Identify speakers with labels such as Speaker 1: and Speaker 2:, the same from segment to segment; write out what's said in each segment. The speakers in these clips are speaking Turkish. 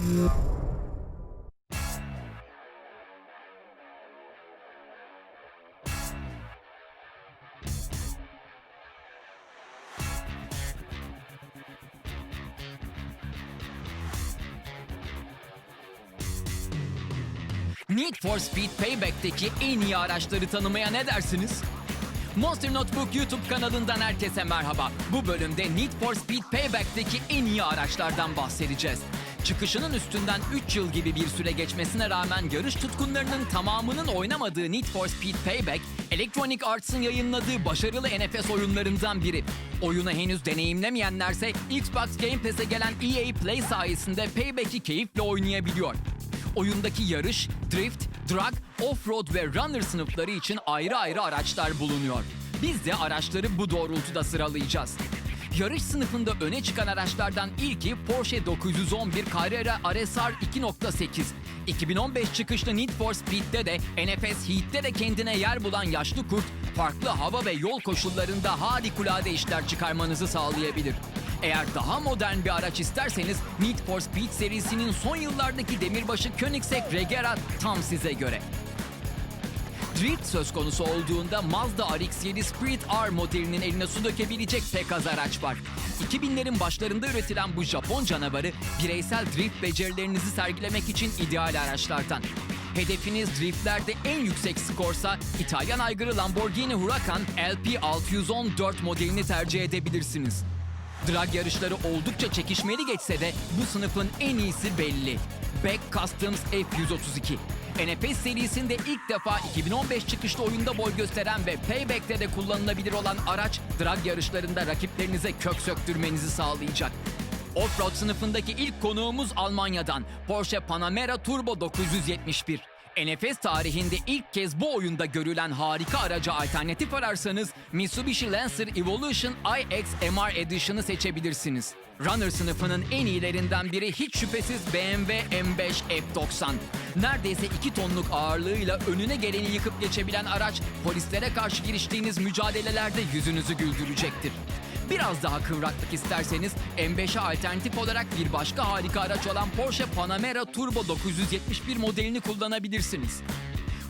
Speaker 1: Need for Speed Payback'teki en iyi araçları tanımaya ne dersiniz? Monster Notebook YouTube kanalından herkese merhaba. Bu bölümde Need for Speed Payback'teki en iyi araçlardan bahsedeceğiz. Çıkışının üstünden 3 yıl gibi bir süre geçmesine rağmen yarış tutkunlarının tamamının oynamadığı Need for Speed Payback, Electronic Arts'ın yayınladığı başarılı NFS oyunlarından biri. Oyunu henüz deneyimlemeyenlerse Xbox Game Pass'e gelen EA Play sayesinde Payback'i keyifle oynayabiliyor. Oyundaki yarış, drift, drag, off-road ve runner sınıfları için ayrı ayrı araçlar bulunuyor. Biz de araçları bu doğrultuda sıralayacağız. Yarış sınıfında öne çıkan araçlardan ilki Porsche 911 Carrera RSR 2.8. 2015 çıkışlı Need for Speed'de de NFS Heat'te de kendine yer bulan yaşlı kurt, farklı hava ve yol koşullarında harikulade işler çıkarmanızı sağlayabilir. Eğer daha modern bir araç isterseniz Need for Speed serisinin son yıllardaki demirbaşı Koenigsegg Regera tam size göre. Drift söz konusu olduğunda Mazda RX-7 Spirit R modelinin eline su dökebilecek pek az araç var. 2000'lerin başlarında üretilen bu Japon canavarı bireysel drift becerilerinizi sergilemek için ideal araçlardan. Hedefiniz driftlerde en yüksek skorsa İtalyan aygırı Lamborghini Huracan LP614 modelini tercih edebilirsiniz. Drag yarışları oldukça çekişmeli geçse de bu sınıfın en iyisi belli. Beck Customs F132. NFS serisinde ilk defa 2015 çıkışlı oyunda boy gösteren ve Payback'te de kullanılabilir olan araç drag yarışlarında rakiplerinize kök söktürmenizi sağlayacak. Offroad sınıfındaki ilk konuğumuz Almanya'dan Porsche Panamera Turbo 971. NFS tarihinde ilk kez bu oyunda görülen harika araca alternatif ararsanız Mitsubishi Lancer Evolution iX MR Edition'ı seçebilirsiniz. Runner sınıfının en iyilerinden biri hiç şüphesiz BMW M5 F90. Neredeyse 2 tonluk ağırlığıyla önüne geleni yıkıp geçebilen araç polislere karşı giriştiğiniz mücadelelerde yüzünüzü güldürecektir. Biraz daha kıvraklık isterseniz M5'e alternatif olarak bir başka harika araç olan Porsche Panamera Turbo 971 modelini kullanabilirsiniz.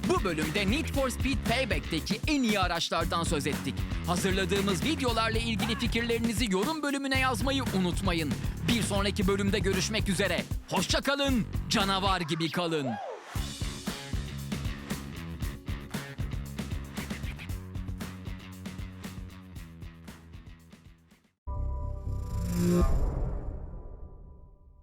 Speaker 1: Bu bölümde Need for Speed Payback'teki en iyi araçlardan söz ettik. Hazırladığımız videolarla ilgili fikirlerinizi yorum bölümüne yazmayı unutmayın. Bir sonraki bölümde görüşmek üzere. Hoşça kalın, canavar gibi kalın.
Speaker 2: Yeah.